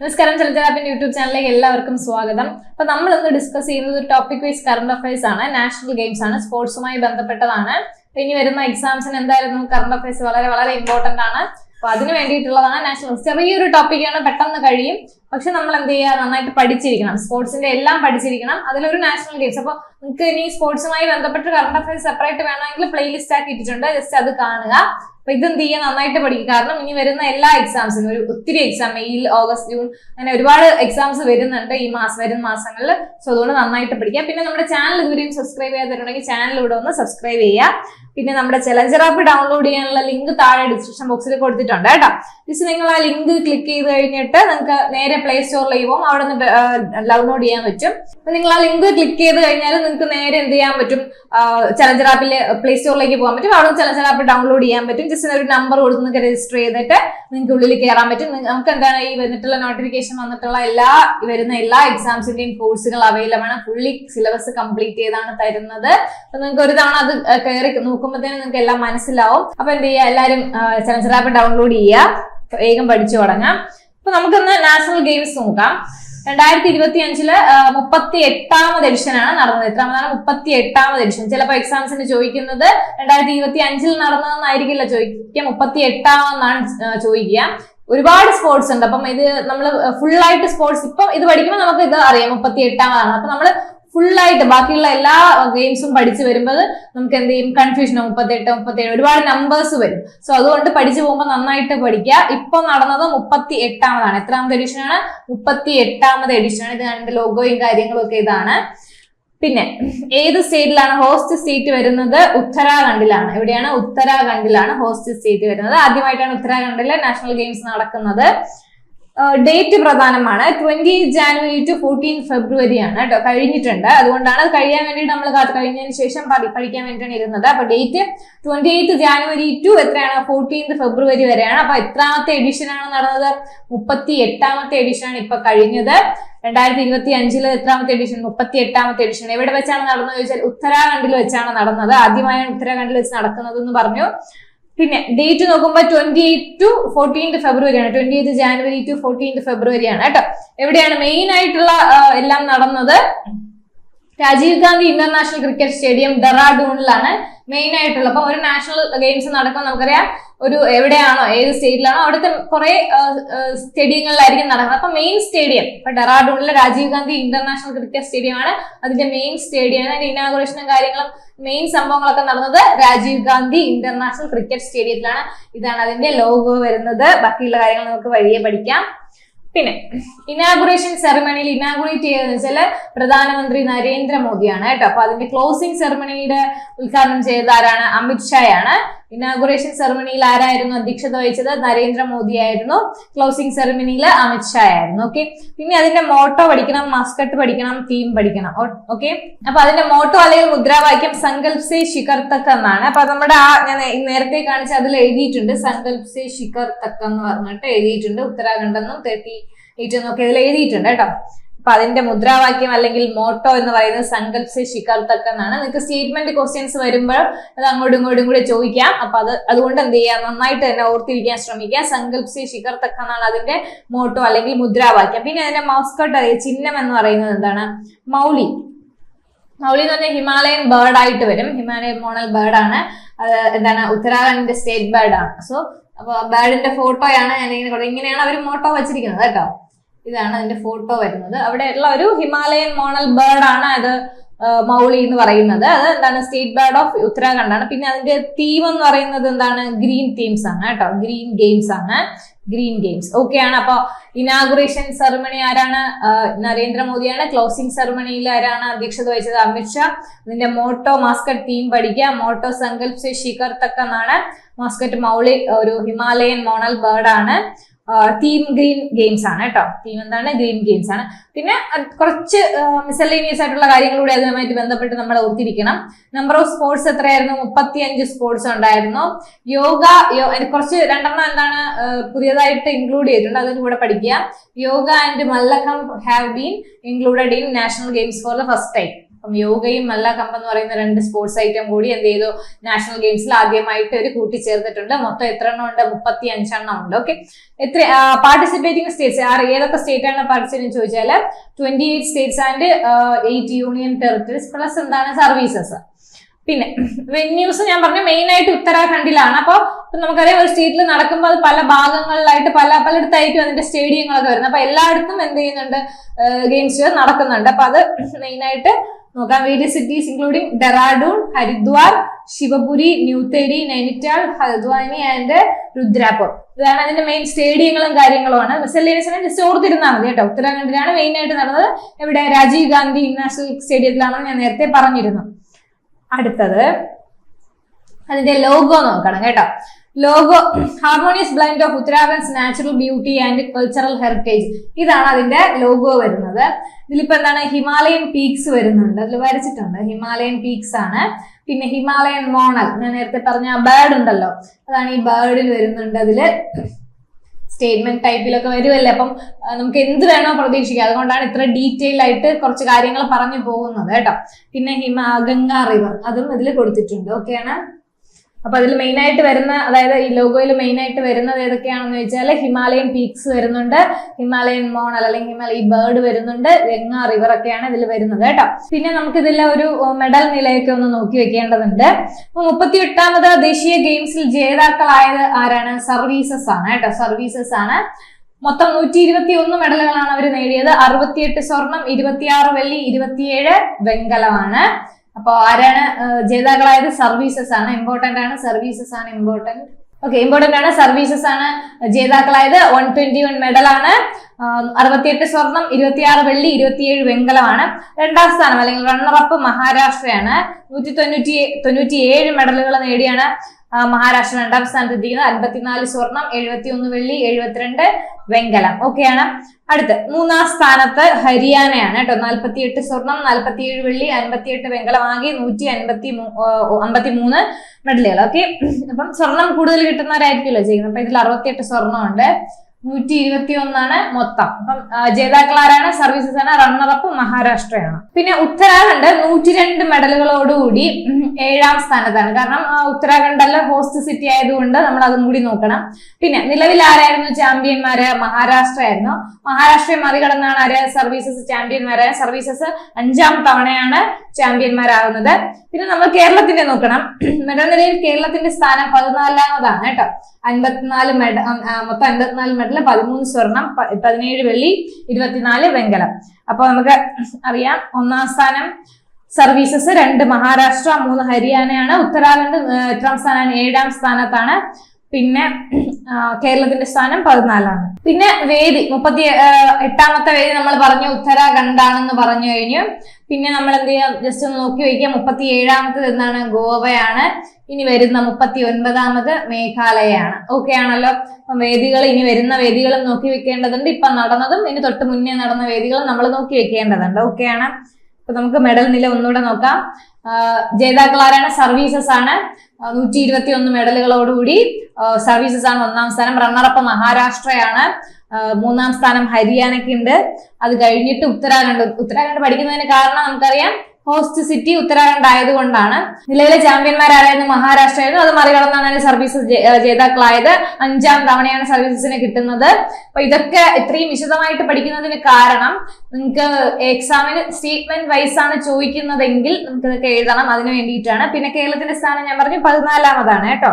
നമസ്കാരം ചലച്ചിത്രാപ്പിന്റെ യൂട്യൂബ് ചാനലിലേക്ക് എല്ലാവർക്കും സ്വാഗതം. അപ്പൊ നമ്മൾ ഇന്ന് ഡിസ്കസ് ചെയ്യുന്നത് ഒരു ടോപ്പിക് വൈസ് കറണ്ട് അഫയേഴ്സ് ആണ്. നാഷണൽ ഗെയിംസ് ആണ്. സ്പോർട്സുമായി ബന്ധപ്പെട്ടതാണ്. ഇനി വരുന്ന എക്സാംസിന് എന്തായാലും കറണ്ട് അഫയേഴ്സ് വളരെ വളരെ ഇമ്പോർട്ടന്റ് ആണ്. അപ്പൊ അതിന് വേണ്ടിയിട്ടുള്ളതാണ് നാഷണൽ ചെറിയൊരു ടോപ്പിക്കാണ് പെട്ടെന്ന് കഴിയും. പക്ഷെ നമ്മൾ എന്ത് ചെയ്യുക? നന്നായിട്ട് പഠിച്ചിരിക്കണം. സ്പോർട്സിന്റെ എല്ലാം പഠിച്ചിരിക്കണം. അതിലൊരു നാഷണൽ ഗെയിംസ് അപ്പൊ നിങ്ങൾക്ക് ഇനി സ്പോർട്സുമായി ബന്ധപ്പെട്ട് കറണ്ട് അഫയേഴ്സ് സെപ്പറേറ്റ് വേണമെങ്കിൽ പ്ലേലിസ്റ്റ് ആക്കി ഇട്ടിട്ടുണ്ട്. ജസ്റ്റ് അത് കാണുക. അപ്പൊ ഇതെന്ത് ചെയ്യുക നന്നായിട്ട് പഠിക്കുക കാരണം ഇനി വരുന്ന എല്ലാ എക്സാംസിനും ഒരു ഒത്തിരി എക്സാം മെയ് ഓഗസ്റ്റ് ജൂൺ അങ്ങനെ ഒരുപാട് എക്സാംസ് വരുന്നുണ്ട് ഈ മാസം വരുന്ന മാസങ്ങളിൽ. സോ അതുകൊണ്ട് നന്നായിട്ട് പഠിക്കുക. പിന്നെ നമ്മുടെ ചാനൽ ഇതുവരെയും സബ്സ്ക്രൈബ് ചെയ്യാതിട്ടുണ്ടെങ്കിൽ ചാനൽ ഇവിടെ ഒന്ന് സബ്സ്ക്രൈബ് ചെയ്യുക. പിന്നെ നമ്മുടെ ചലഞ്ചർ ആപ്പ് ഡൗൺലോഡ് ചെയ്യാനുള്ള ലിങ്ക് താഴെ ഡിസ്ക്രിപ്ഷൻ ബോക്സിൽ കൊടുത്തിട്ടുണ്ട് കേട്ടോ. ജസ്റ്റ് നിങ്ങൾ ആ ലിങ്ക് ക്ലിക്ക് ചെയ്ത് കഴിഞ്ഞിട്ട് നിങ്ങൾക്ക് നേരെ പ്ലേ സ്റ്റോറിൽ പോകും അവിടെ നിന്ന് ഡൗൺലോഡ് ചെയ്യാൻ പറ്റും. അപ്പൊ നിങ്ങൾ ആ ലിങ്ക് ക്ലിക്ക് ചെയ്ത് കഴിഞ്ഞാൽ നിങ്ങൾക്ക് നേരെ എന്ത് ചെയ്യാൻ പറ്റും? ചലഞ്ചർ ആപ്പിൽ പ്ലേ സ്റ്റോറിലേക്ക് പോകാൻ പറ്റും. അവിടെ ചലഞ്ചർ ആപ്പ് ഡൗൺലോഡ് ചെയ്യാൻ പറ്റും. ജസ്റ്റ് ഒരു നമ്പർ കൊടുത്ത് നിങ്ങൾക്ക് രജിസ്റ്റർ ചെയ്തിട്ട് നിങ്ങൾക്ക് ഉള്ളിൽ കയറാൻ പറ്റും. നമുക്ക് എന്താണ് ഈ വന്നിട്ടുള്ള നോട്ടിഫിക്കേഷൻ വന്നിട്ടുള്ള എല്ലാ വരുന്ന എല്ലാ എക്സാംസിന്റെയും കോഴ്സുകൾ അവൈലബിൾ ആണ്. ഫുള്ളി സിലബസ് കംപ്ലീറ്റ് ചെയ്താണ് തരുന്നത്. നിങ്ങൾക്ക് ഒരു തവണ അത് കയറി കയറി നോക്കുമ്പോഴത്തേനും നിങ്ങൾക്ക് എല്ലാം മനസ്സിലാവും. അപ്പൊ എന്ത് ചെയ്യുക എല്ലാവരും ചലഞ്ചർ ആപ്പ് ഡൗൺലോഡ് ചെയ്യുക വേഗം പഠിച്ചു തുടങ്ങാം. അപ്പൊ നമുക്കൊന്ന് നാഷണൽ ഗെയിംസ് നോക്കാം. രണ്ടായിരത്തി ഇരുപത്തി അഞ്ചിൽ മുപ്പത്തി എട്ടാമത് എഡിഷൻ ആണ് നടന്നത്. എത്രാമതാണ്? മുപ്പത്തി എട്ടാമത് എഡിഷൻ ചിലപ്പോൾ എക്സാംസിന് ചോദിക്കുന്നത് രണ്ടായിരത്തി ഇരുപത്തി അഞ്ചിൽ നടന്നതെന്നായിരിക്കില്ല ചോദിക്കുക. മുപ്പത്തി എട്ടാമെന്നാണ് ചോദിക്കുക. ഒരുപാട് സ്പോർട്സ് ഉണ്ട്. അപ്പം ഇത് നമ്മൾ ഫുൾ ആയിട്ട് സ്പോർട്സ് ഇപ്പം ഇത് പഠിക്കുമ്പോൾ നമുക്ക് ഇത് അറിയാം. മുപ്പത്തി എട്ടാമതാണ് അപ്പൊ നമ്മൾ ഫുൾ ആയിട്ട് ബാക്കിയുള്ള എല്ലാ ഗെയിംസും പഠിച്ചു വരുമ്പോൾ നമുക്ക് എന്ത് ചെയ്യും? കൺഫ്യൂഷൻ മുപ്പത്തെട്ട് മുപ്പത്തേഴ് ഒരുപാട് നമ്പേഴ്സ് വരും. സോ അതുകൊണ്ട് പഠിച്ചു പോകുമ്പോൾ നന്നായിട്ട് പഠിക്കുക. ഇപ്പൊ നടന്നത് മുപ്പത്തി എട്ടാമതാണ് എത്രാമത്തെ എഡിഷനാണ് മുപ്പത്തി എട്ടാമത് എഡിഷൻ ആണ്. ഇത് അതിന്റെ ലോഗോയും കാര്യങ്ങളും ഒക്കെ ഇതാണ്. പിന്നെ ഏത് സ്റ്റേറ്റിലാണ് ഹോസ്റ്റ് സ്റ്റേറ്റ് വരുന്നത്? ഉത്തരാഖണ്ഡിലാണ്. എവിടെയാണ്? ഉത്തരാഖണ്ഡിലാണ് ഹോസ്റ്റ് സ്റ്റേറ്റ് വരുന്നത്. ആദ്യമായിട്ടാണ് ഉത്തരാഖണ്ഡിലെ നാഷണൽ ഗെയിംസ് നടക്കുന്നത്. ഡേറ്റ് പ്രധാനമാണ്. Twenty January to fourteen February ആണ് കേട്ടോ. കഴിഞ്ഞിട്ടുണ്ട്. അതുകൊണ്ടാണ് അത് കഴിയാൻ വേണ്ടിയിട്ട് നമ്മൾ കഴിഞ്ഞതിന് ശേഷം പഠി- പഠിക്കാൻ വേണ്ടിയിട്ടാണ് ഇരുന്നത്. അപ്പൊ date twenty eighth January to എത്രയാണ്? ഫോർട്ടീൻത് ഫെബ്രുവരി വരെയാണ്. അപ്പൊ എത്രാമത്തെ എഡിഷൻ ആണ് നടന്നത്? മുപ്പത്തി എട്ടാമത്തെ എഡിഷൻ ആണ് ഇപ്പൊ കഴിഞ്ഞത്. രണ്ടായിരത്തി ഇരുപത്തി അഞ്ചിൽ എത്രാമത്തെ എഡിഷൻ മുപ്പത്തി എട്ടാമത്തെ എഡിഷൻ എവിടെ വെച്ചാണ് നടന്നത് ചോദിച്ചാൽ ഉത്തരാഖണ്ഡിൽ വെച്ചാണ് നടന്നത്. ആദ്യമായാണ് ഉത്തരാഖണ്ഡിൽ വെച്ച് നടക്കുന്നത് എന്ന് പറഞ്ഞു. പിന്നെ ഡേറ്റ് നോക്കുമ്പോൾ twenty eight to fourteenth February ആണ്. Twenty eighth January to fourteenth February ആണ് കേട്ടോ. എവിടെയാണ് മെയിൻ ആയിട്ടുള്ള എല്ലാം നടന്നത്? Rajiv Gandhi international cricket stadium ഡെറാഡൂണിലാണ് main ആയിട്ടുള്ള അപ്പൊ ഒരു നാഷണൽ ഗെയിംസ് നടക്കുമ്പോൾ നമുക്കറിയാം. ഒരു എവിടെയാണോ ഏത് സ്റ്റേറ്റിലാണോ അവിടുത്തെ കുറെ സ്റ്റേഡിയങ്ങളിലായിരിക്കും നടക്കുന്നത്. അപ്പൊ മെയിൻ സ്റ്റേഡിയം ഇപ്പൊ ഡെറാഡൂണിലെ രാജീവ് ഗാന്ധി ഇന്റർനാഷണൽ ക്രിക്കറ്റ് സ്റ്റേഡിയമാണ് അതിന്റെ മെയിൻ സ്റ്റേഡിയമാണ് അതിന്റെ ഇനാഗുറേഷനും കാര്യങ്ങളും മെയിൻ സംഭവങ്ങളൊക്കെ നടന്നത് രാജീവ് ഗാന്ധി ഇന്റർനാഷണൽ ക്രിക്കറ്റ് സ്റ്റേഡിയത്തിലാണ് ഇതാണ് അതിന്റെ ലോഗോ വരുന്നത്. ബാക്കിയുള്ള കാര്യങ്ങൾ നമുക്ക് വഴിയെ പഠിക്കാം. പിന്നെ ഇനാഗുറേഷൻ സെറമണിയിൽ ഇനാഗുറേറ്റ് ചെയ്തതെന്ന് വെച്ചാൽ പ്രധാനമന്ത്രി നരേന്ദ്രമോദിയാണ് കേട്ടോ. അപ്പൊ അതിന്റെ ക്ലോസിംഗ് സെറമണിയുടെ ഉദ്ഘാടനം ചെയ്തത് ആരാണ്? അമിത് ഷായാണ്. ഇനാഗുറേഷൻ സെറമണിയിൽ ആരായിരുന്നു അധ്യക്ഷത വഹിച്ചത്? നരേന്ദ്രമോദി ആയിരുന്നു ക്ലോസിംഗ് സെറമണിയിൽ അമിത്ഷാ ആയിരുന്നു ഓക്കെ പിന്നെ അതിന്റെ മോട്ടോ പഠിക്കണം മസ്കട്ട് പഠിക്കണം തീം പഠിക്കണം. ഓക്കെ അപ്പൊ അതിന്റെ മോട്ടോ അല്ലെങ്കിൽ മുദ്രാവാക്യം സങ്കൽപ് സേ ശിഖർ തക്ക എന്നാണ്. അപ്പൊ നമ്മുടെ ആ ഞാൻ നേരത്തെ കാണിച്ച അതിൽ എഴുതിയിട്ടുണ്ട്. സങ്കൽപ് സേ ശിഖർ തക്ക എന്ന് പറഞ്ഞിട്ട് എഴുതിയിട്ടുണ്ട്. ഉത്തരാഖണ്ഡെന്നും എയ്റ്റ് എന്നും ഒക്കെ ഇതിൽ എഴുതിയിട്ടുണ്ട് കേട്ടോ. അപ്പൊ അതിന്റെ മുദ്രാവാക്യം അല്ലെങ്കിൽ മോട്ടോ എന്ന് പറയുന്നത് സങ്കല്പ് സേ എന്നാണ് നിങ്ങൾക്ക് സ്റ്റേറ്റ്മെന്റ് ക്വസ്റ്റ്യൻസ് വരുമ്പോൾ അത് അങ്ങോട്ടും ഇങ്ങോട്ടും കൂടെ ചോദിക്കാം. അപ്പൊ അത് അതുകൊണ്ട് എന്ത് ചെയ്യുക നന്നായിട്ട് തന്നെ ഓർത്തിരിക്കാൻ ശ്രമിക്കുക സങ്കല്പ് സേ എന്നാണ് അതിന്റെ മോട്ടോ അല്ലെങ്കിൽ മുദ്രാവാക്യം. പിന്നെ അതിന്റെ മൗസ്കട്ട് അറിയാം ചിഹ്നം എന്ന് പറയുന്നത് എന്താണ്? മൗലി. മൗലി എന്ന് പറഞ്ഞാൽ ഹിമാലയൻ ബേർഡ് ആയിട്ട് വരും. ഹിമാലയൻ മോണൽ ബേർഡ് ആണ്. എന്താണ്? ഉത്തരാഖണ്ഡിന്റെ സ്റ്റേറ്റ് ബേർഡ് ആണ്. സോ അപ്പൊ ബേർഡിന്റെ ഫോട്ടോയാണ് ഞാൻ ഇങ്ങനെ ഇങ്ങനെയാണ് അവർ മോട്ടോ വെച്ചിരിക്കുന്നത് കേട്ടോ. ഇതാണ് അതിന്റെ ഫോട്ടോ വരുന്നത്. അവിടെ ഉള്ള ഒരു ഹിമാലയൻ മോണൽ ബേർഡ് ആണ് അത് മൗളി എന്ന് പറയുന്നത്. അത് എന്താണ്? സ്റ്റേറ്റ് ബേർഡ് ഓഫ് ഉത്തരാഖണ്ഡ് ആണ്. പിന്നെ അതിന്റെ തീം എന്ന് പറയുന്നത് എന്താണ്? ഗ്രീൻ തീംസ് ആണ് കേട്ടോ. ഗ്രീൻ ഗെയിംസ് ആണ്. ഗ്രീൻ ഗെയിംസ് ഓക്കെ ആണ്. അപ്പൊ ഇനാഗുറേഷൻ സെറമണി ആരാണ്? നരേന്ദ്രമോദിയാണ്. ക്ലോസിംഗ് സെറമണിയിൽ ആരാണ് അധ്യക്ഷത വഹിച്ചത്? അമിത്ഷാ ഇതിന്റെ മോട്ടോ മാസ്കറ്റ് തീം പഠിക്കുക. മോട്ടോ സങ്കല്പ് ശിഖർ തക്കെന്നാണ്. മാസ്കറ്റ് മൗളി ഒരു ഹിമാലയൻ മോണൽ ബേർഡ് ആണ്. തീം ഗ്രീൻ ഗെയിംസ് ആണ് കേട്ടോ. തീം എന്താണ്? ഗ്രീൻ ഗെയിംസ് ആണ്. പിന്നെ കുറച്ച് മിസലേനിയസ് ആയിട്ടുള്ള കാര്യങ്ങളൂടെ അതുമായിട്ട് ബന്ധപ്പെട്ട് നമ്മൾ ഓർത്തിരിക്കണം. നമ്പർ ഓഫ് സ്പോർട്സ് എത്രയായിരുന്നു? മുപ്പത്തി അഞ്ച് സ്പോർട്സ് ഉണ്ടായിരുന്നു. യോഗ കുറച്ച് രണ്ടെണ്ണം എന്താണ് പുതിയതായിട്ട് ഇൻക്ലൂഡ് ചെയ്തിട്ടുണ്ട്. അതിന്റെ കൂടെ പഠിക്കുക. Yoga and mallakhamb have been included in national games for the first time അപ്പം യോഗയും മല്ലഖമ്പ് എന്ന് പറയുന്ന രണ്ട് സ്പോർട്സ് ഐറ്റം കൂടി എന്ത് ചെയ്തു? നാഷണൽ ഗെയിംസിൽ ആദ്യമായിട്ട് ഒരു കൂട്ടിച്ചേർത്തിട്ടുണ്ട്. മൊത്തം എത്ര എണ്ണം ഉണ്ട്? മുപ്പത്തി അഞ്ചെണ്ണം ഉണ്ട്. ഓക്കെ എത്ര പാർട്ടിസിപ്പേറ്റിംഗ് സ്റ്റേറ്റ്സ് ആറ് ഏതൊക്കെ സ്റ്റേറ്റ് ആണ് പാർട്ടിസിപ്പേറ്റ് ചോദിച്ചാൽ twenty eight states and eight union territories plus എന്താണ്? സർവീസസ് പിന്നെ വെന്യൂസ് ഞാൻ പറഞ്ഞു മെയിൻ ആയിട്ട് ഉത്തരാഖണ്ഡിലാണ് അപ്പോൾ നമുക്കറിയാം ഒരു സ്റ്റേറ്റിൽ നടക്കുമ്പോൾ അത് പല ഭാഗങ്ങളിലായിട്ട് പല പലയിടത്തായിരിക്കും അതിന്റെ സ്റ്റേഡിയങ്ങളൊക്കെ വരുന്നത്. അപ്പൊ എല്ലായിടത്തും എന്ത് ചെയ്യുന്നുണ്ട്? ഗെയിംസ് നടക്കുന്നുണ്ട്. അപ്പൊ അത് മെയിൻ ആയിട്ട് നോക്കാം. Various cities including Dehradun Haridwar Shivpuri New Tehri Nainital Haldwani and Rudrapur ഇതാണ് അതിന്റെ മെയിൻ സ്റ്റേഡിയങ്ങളും കാര്യങ്ങളുമാണ് മിസലേനിയസിനെ ജസ്റ്റ് ഓർത്തിരുന്നാൽ മതി കേട്ടോ. ഉത്തരാഖണ്ഡിലാണ് മെയിൻ ആയിട്ട് നടന്നത്. ഇവിടെ രാജീവ് ഗാന്ധി ഇന്റർനാഷണൽ സ്റ്റേഡിയത്തിലാണെന്ന് ഞാൻ നേരത്തെ പറഞ്ഞിരുന്നു. അടുത്തത് അതിന്റെ ലോഗോ നോക്കണം കേട്ടോ. Logo harmonious blind of Uttarakhand's natural beauty and cultural heritage. ഇതാണ് അതിന്റെ ലോഗോ വരുന്നത്. ഇതിലിപ്പോ എന്താണ്? ഹിമാലയൻ പീക്സ് വരുന്നുണ്ട്. അതിൽ വരച്ചിട്ടുണ്ട്. ഹിമാലയൻ പീക്സ് ആണ്. പിന്നെ ഹിമാലയൻ മോണൽ. ഞാൻ നേരത്തെ പറഞ്ഞ ബേർഡ് ഉണ്ടല്ലോ. അതാണ് ഈ ബേർഡിൽ വരുന്നുണ്ട് അതിൽ. സ്റ്റേറ്റ്മെന്റ് ടൈപ്പിലൊക്കെ വരുമല്ലേ അപ്പം നമുക്ക് എന്ത് വേണോ പ്രതീക്ഷിക്കാം. അതുകൊണ്ടാണ് ഇത്ര ഡീറ്റെയിൽ ആയിട്ട് കുറച്ച് കാര്യങ്ങൾ പറഞ്ഞു പോകുന്നത് കേട്ടോ. പിന്നെ ഹിമ ഗംഗാ റിവർ അതും ഇതിൽ കൊടുത്തിട്ടുണ്ട്. ഓക്കെയാണ് അപ്പൊ അതിൽ മെയിൻ ആയിട്ട് വരുന്ന അതായത് ഈ ലോഗോയിൽ മെയിൻ ആയിട്ട് വരുന്നത് ഏതൊക്കെയാണെന്ന് വെച്ചാൽ ഹിമാലയൻ പീക്സ് വരുന്നുണ്ട്. ഹിമാലയൻ മോണൽ അല്ലെങ്കിൽ ഹിമാലയ ബേർഡ് വരുന്നുണ്ട്. ഗംഗ റിവർ ഒക്കെയാണ് ഇതിൽ വരുന്നത് കേട്ടോ. പിന്നെ നമുക്ക് ഇതിലെ ഒരു മെഡൽ നിലയൊക്കെ ഒന്ന് നോക്കി വെക്കേണ്ടതുണ്ട്. മുപ്പത്തി എട്ടാമത് ദേശീയ ഗെയിംസിൽ ജേതാക്കളായത് ആരാണ്? സർവീസസ് ആണ് കേട്ടോ. സർവീസസ് ആണ്. മൊത്തം നൂറ്റി ഇരുപത്തി ഒന്ന് മെഡലുകളാണ് അവർ നേടിയത്. അറുപത്തിയെട്ട് സ്വർണം ഇരുപത്തിയാറ് വെള്ളി ഇരുപത്തിയേഴ് വെങ്കലമാണ്. അപ്പോൾ ആരാണ് ജേതാക്കളായത്? സർവീസസ് ആണ്. ഇമ്പോർട്ടന്റ് ആണ്. സർവീസസ് ആണ് ഇമ്പോർട്ടന്റ് ഓക്കെ ഇമ്പോർട്ടന്റ് ആണ്. സർവീസസ് ആണ് ജേതാക്കളായത്. വൺ ട്വന്റി വൺ മെഡലാണ് അറുപത്തിയെട്ട് സ്വർണം ഇരുപത്തിയാറ് വെള്ളി ഇരുപത്തിയേഴ് വെങ്കലമാണ്. രണ്ടാം സ്ഥാനം അല്ലെങ്കിൽ റണ്ണറപ്പ് മഹാരാഷ്ട്രയാണ്. നൂറ്റി തൊണ്ണൂറ്റി തൊണ്ണൂറ്റി ഏഴ് മെഡലുകൾ നേടിയാണ്. മഹാരാഷ്ട്ര രണ്ടാം സ്ഥാനത്ത് എത്തിക്കുന്നത് അൻപത്തിനാല് സ്വർണം എഴുപത്തി ഒന്ന് വെള്ളി എഴുപത്തിരണ്ട് വെങ്കലം. ഓക്കെയാണ് അടുത്ത് മൂന്നാം സ്ഥാനത്ത് ഹരിയാനയാണ് കേട്ടോ. നാൽപ്പത്തിയെട്ട് സ്വർണം നാൽപ്പത്തിയേഴ് വെള്ളി അൻപത്തിയെട്ട് വെങ്കലം ആകെ നൂറ്റി അൻപത്തി അമ്പത്തി മൂന്ന് മെഡലുകൾ ഓക്കെ അപ്പം സ്വർണം കൂടുതൽ കിട്ടുന്നവരായിരിക്കുമല്ലോ ചെയ്യുന്നത്. അപ്പൊ ഇതിൽ അറുപത്തിയെട്ട് സ്വർണമുണ്ട് നൂറ്റി ഇരുപത്തി ഒന്നാണ് മൊത്തം. അപ്പം ജേതാക്കൾ ആരാണ് സർവീസസ് ആണ് റണ്ണറപ്പ് മഹാരാഷ്ട്രയാണ്. പിന്നെ ഉത്തരാഖണ്ഡ് നൂറ്റി രണ്ട് മെഡലുകളോടുകൂടി ഏഴാം സ്ഥാനത്താണ്. കാരണം ഉത്തരാഖണ്ഡല്ല ഹോസ്റ്റ് സിറ്റി ആയതുകൊണ്ട് നമ്മൾ അതും കൂടി നോക്കണം. പിന്നെ നിലവിൽ ആരായിരുന്നു ചാമ്പ്യന്മാര് മഹാരാഷ്ട്ര ആയിരുന്നു മഹാരാഷ്ട്രയെ മറികടന്നാണ് ആര്? സർവീസസ് ചാമ്പ്യന്മാരായ സർവീസസ് അഞ്ചാം തവണയാണ് ചാമ്പ്യന്മാരാകുന്നത് പിന്നെ നമ്മൾ കേരളത്തിന്റെ നോക്കണം. മെഡൽ നിലയിൽ കേരളത്തിന്റെ സ്ഥാനം പതിനാലാമതാണ് കേട്ടോ. അൻപത്തിനാല് മെഡ ഉം, ആ, മൊത്തം അൻപത്തിനാല് മെഡൽ പതിമൂന്ന് സ്വർണം പതിനേഴ് വെള്ളി ഇരുപത്തിനാല് വെങ്കലം. അപ്പൊ നമുക്ക് അറിയാം ഒന്നാം സ്ഥാനം സർവീസസ് രണ്ട് മഹാരാഷ്ട്ര മൂന്ന് ഹരിയാനയാണ്. ഉത്തരാഖണ്ഡ് എട്ടാം സ്ഥാനമാണ് ഏഴാം സ്ഥാനത്താണ്. പിന്നെ കേരളത്തിന്റെ സ്ഥാനം പതിനാലാണ്. പിന്നെ വേദി മുപ്പത്തി എട്ടാമത്തെ വേദി നമ്മൾ പറഞ്ഞു ഉത്തരാഖണ്ഡാണെന്ന് പറഞ്ഞു കഴിഞ്ഞു. പിന്നെ നമ്മൾ എന്ത് ചെയ്യാം? ജസ്റ്റ് ഒന്ന് നോക്കി വയ്ക്കുക മുപ്പത്തി ഏഴാമത്തത് എന്താണ്? ഗോവയാണ്. ഇനി വരുന്ന മുപ്പത്തി ഒൻപതാമത് മേഘാലയയാണ്. ഓക്കെ ആണല്ലോ. വേദികൾ ഇനി വരുന്ന വേദികളും നോക്കി വെക്കേണ്ടതുണ്ട്. ഇപ്പൊ നടന്നതും ഇനി തൊട്ട് മുന്നേ നടന്ന വേദികളും നമ്മൾ നോക്കി വെക്കേണ്ടതുണ്ട്. ഓക്കെ ആണ്. അപ്പൊ നമുക്ക് മെഡൽ നില ഒന്നുകൂടെ നോക്കാം. ജേതാക്കൾ ആരാണ് സർവീസസ് ആണ്. നൂറ്റി ഇരുപത്തി ഒന്ന് മെഡലുകളോടുകൂടി സർവീസസ് ആണ് ഒന്നാം സ്ഥാനം. റണ്ണറപ്പ് മഹാരാഷ്ട്രയാണ്. മൂന്നാം സ്ഥാനം ഹരിയാനയ്ക്കുണ്ട്. അത് കഴിഞ്ഞിട്ട് ഉത്തരാഖണ്ഡ്. ഉത്തരാഖണ്ഡ് പഠിക്കുന്നതിന് കാരണം നമുക്കറിയാം ഹോസ്റ്റ് സിറ്റി ഉത്തരാഖണ്ഡ് ആയതുകൊണ്ടാണ്. നിലവിലെ ചാമ്പ്യന്മാരായിരുന്നു മഹാരാഷ്ട്രയായിരുന്നു അത് മറികടന്നാണ് സർവീസ് ജേതാക്കളായത്. അഞ്ചാം തവണയാണ് സർവീസസിന് കിട്ടുന്നത്. അപ്പൊ ഇതൊക്കെ ഇത്രയും വിശദമായിട്ട് പഠിക്കുന്നതിന് കാരണം നിങ്ങൾക്ക് എക്സാമിന് സ്റ്റേറ്റ്മെന്റ് വൈസ് ആണ് ചോദിക്കുന്നതെങ്കിൽ നമുക്ക് ഇതൊക്കെ എഴുതണം. അതിന് വേണ്ടിയിട്ടാണ്. പിന്നെ കേരളത്തിന്റെ സ്ഥാനം ഞാൻ പറഞ്ഞു പതിനാലാമതാണ് കേട്ടോ.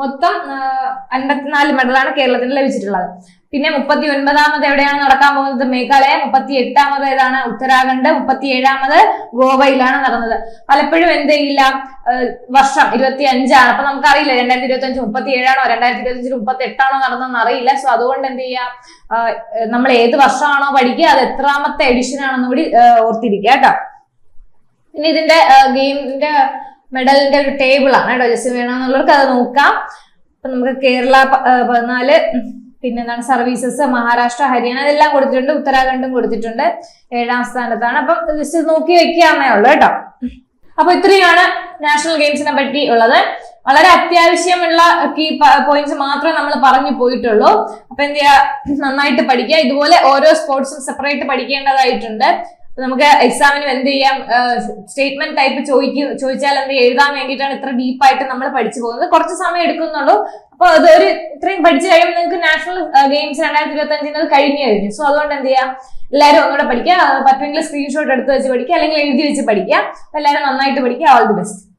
മൊത്തം അൻപത്തിനാല് മെഡലാണ് കേരളത്തിന് ലഭിച്ചിട്ടുള്ളത്. പിന്നെ മുപ്പത്തി ഒൻപതാമത് എവിടെയാണ് നടക്കാൻ പോകുന്നത് മേഘാലയ? മുപ്പത്തി എട്ടാമത് ഏതാണ്? ഉത്തരാഖണ്ഡ്. മുപ്പത്തി ഏഴാമത് ഗോവയിലാണ് നടന്നത്. പലപ്പോഴും എന്ത് ചെയ്യില്ല? വർഷം ഇരുപത്തി അഞ്ചാണ് അപ്പൊ നമുക്കറിയില്ല രണ്ടായിരത്തി ഇരുപത്തി അഞ്ച് മുപ്പത്തി ഏഴാണോ രണ്ടായിരത്തി ഇരുപത്തി അഞ്ചിൽ മുപ്പത്തി എട്ടാണോ നടന്നതെന്ന് അറിയില്ല. സോ അതുകൊണ്ട് എന്ത് ചെയ്യാം? നമ്മൾ ഏത് വർഷമാണോ പഠിക്കുക അത് എത്രാമത്തെ എഡിഷൻ ആണെന്ന് കൂടി ഓർത്തിരിക്കുക കേട്ടോ. പിന്നെ ഇതിന്റെ ഗെയിമിന്റെ മെഡലിന്റെ ഒരു ടേബിൾ ആണ് കേട്ടോ. ജസ്റ്റ് വേണമെന്നുള്ളവർക്ക് അത് നോക്കാം. അപ്പൊ നമുക്ക് കേരള പതിനാല് ഉം, പിന്നെ എന്താണ് സർവീസസ് മഹാരാഷ്ട്ര ഹരിയാന ഇതെല്ലാം കൊടുത്തിട്ടുണ്ട്. ഉത്തരാഖണ്ഡും കൊടുത്തിട്ടുണ്ട്. ഏഴാം സ്ഥാനത്താണ്. അപ്പം ജസ്റ്റ് നോക്കി വെക്കാന്നേ ഉള്ളൂ കേട്ടോ. അപ്പൊ ഇത്രയാണ് നാഷണൽ ഗെയിംസിനെ പറ്റി ഉള്ളത്. വളരെ അത്യാവശ്യമുള്ള കീ പോയിന്റ്സ് മാത്രമേ നമ്മൾ പറഞ്ഞു പോയിട്ടുള്ളൂ. അപ്പൊ എന്ത് ചെയ്യാ? നന്നായിട്ട് പഠിക്കുക. ഇതുപോലെ ഓരോ സ്പോർട്സും സെപ്പറേറ്റ് പഠിക്കേണ്ടതായിട്ടുണ്ട്. നമുക്ക് എക്സാമിന് എന്ത് ചെയ്യാം? സ്റ്റേറ്റ്മെന്റ് ടൈപ്പ് ചോദിക്കും ചോദിച്ചാൽ എന്ത് എഴുതാൻ വേണ്ടിയിട്ടാണ് ഇത്ര ഡീപ്പായിട്ട് നമ്മൾ പഠിച്ചു പോകുന്നത്. കുറച്ച് സമയം എടുക്കുന്നുള്ളൂ. അപ്പൊ അത് ഒരു ഇത്രയും പഠിച്ചു കഴിയുമ്പോൾ നിങ്ങൾക്ക് നാഷണൽ ഗെയിംസ് രണ്ടായിരത്തി ഇരുപത്തി അഞ്ചിന് കഴിഞ്ഞു കഴിഞ്ഞു. സോ അതുകൊണ്ട് എന്ത് ചെയ്യാം? എല്ലാവരും ഒന്നുകൂടെ പഠിക്കുക. പറ്റുമെങ്കിൽ സ്ക്രീൻഷോട്ട് എടുത്ത് വെച്ച് പഠിക്കുക. അല്ലെങ്കിൽ എഴുതി വെച്ച് പഠിക്കുക. എല്ലാവരും നന്നായിട്ട് പഠിക്കുക. All the best